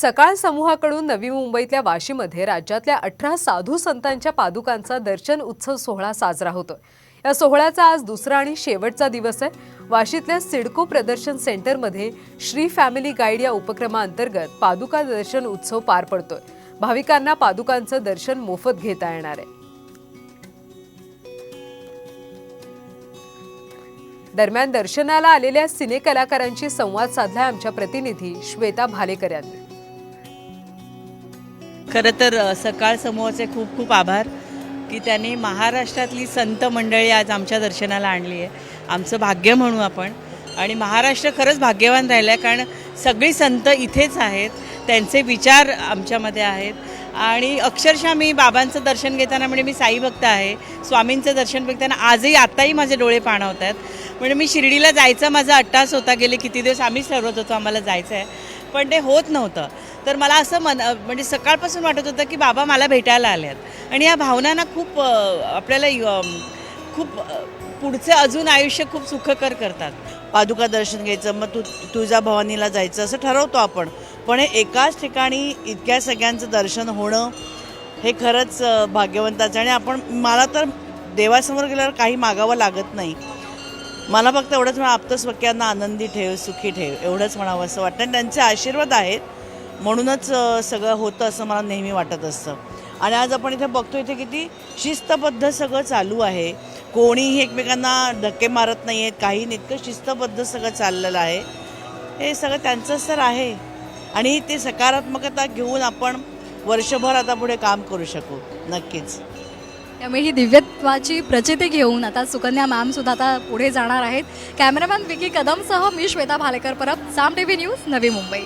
सकाळ समूहाकडून नवी मुंबईतल्या वाशीमध्ये राज्यातल्या अठरा साधू संतांच्या पादुकांचा दर्शन उत्सव सोहळा साजरा होतोय. या सोहळ्याचा आज दुसरा आणि शेवटचा दिवस आहे. वाशीतल्या सिडको प्रदर्शन सेंटरमध्ये श्री फॅमिली गाईड या उपक्रमाअंतर्गत पादुका दर्शन उत्सव पार पडतोय. भाविकांना पादुकांचं दर्शन मोफत घेता येणार आहे. दरम्यान दर्शनाला आलेल्या सिने कलाकारांशी संवाद साधलाय आमच्या प्रतिनिधी श्वेता भालेकर यांनी खरं तर सकाळ समूहाचे खूप खूप आभार की त्यांनी महाराष्ट्रातली संत मंडळी आज आमच्या दर्शनाला आणली आहे. आमचं भाग्य म्हणू आपण. आणि महाराष्ट्र खरंच भाग्यवान राहिलं आहे कारण सगळी संत इथेच आहेत. त्यांचे विचार आमच्यामध्ये आहेत. आणि अक्षरशः मी बाबांचं दर्शन घेताना म्हणजे मी साई भक्त आहे स्वामींचं दर्शन बघताना आजही आताही माझे डोळे पाणवत आहेत. म्हणजे मी शिर्डीला जायचा माझा अट्टास होता गेले किती दिवस आम्हीच ठरवत होतो आम्हाला जायचं आहे पण ते होत नव्हतं. तर मला असं मन म्हणजे सकाळपासून वाटत होतं की बाबा मला भेटायला आल्यात आहेत आणि या भावनांना खूप आपल्याला खूप पुढचं अजून आयुष्य खूप सुखकर करतात. पादुका दर्शन घ्यायचं मग तू तुळजाभवानीला जायचं असं ठरवतो आपण. पण हे एकाच ठिकाणी इतक्या सगळ्यांचं दर्शन होणं हे खरंच भाग्यवंताचं आणि आपण मला तर देवासमोर गेल्यावर काही मागावं लागत नाही. मला फक्त एवढंच म्हणा आपतस्वक्यांना आनंदी ठेव सुखी ठेव एवढंच म्हणावं असं वाटतं. आणि त्यांचे आशीर्वाद आहेत. म्हणूनच सगळं होतं असं मला नेहमी वाटत असतं. आणि आज आपण इथे बघतो इथे किती शिस्तबद्ध सगळं चालू आहे. कोणीही एकमेकांना धक्के मारत नाही आहेत काही नाही. इतकं शिस्तबद्ध सगळं चाललेलं आहे. हे सगळं त्यांचंच तर आहे. आणि ते सकारात्मकता घेऊन आपण वर्षभर आता पुढे काम करू शकू. नक्कीच. त्यामुळे ही दिव्यत्वाची प्रचिती घेऊन आता सुकन्या मॅम सुद्धा आता पुढे जाणार आहेत. कॅमेरामॅन विकी कदमसह मी Shweta Bhalekar Parab Saam TV news Navi Mumbai.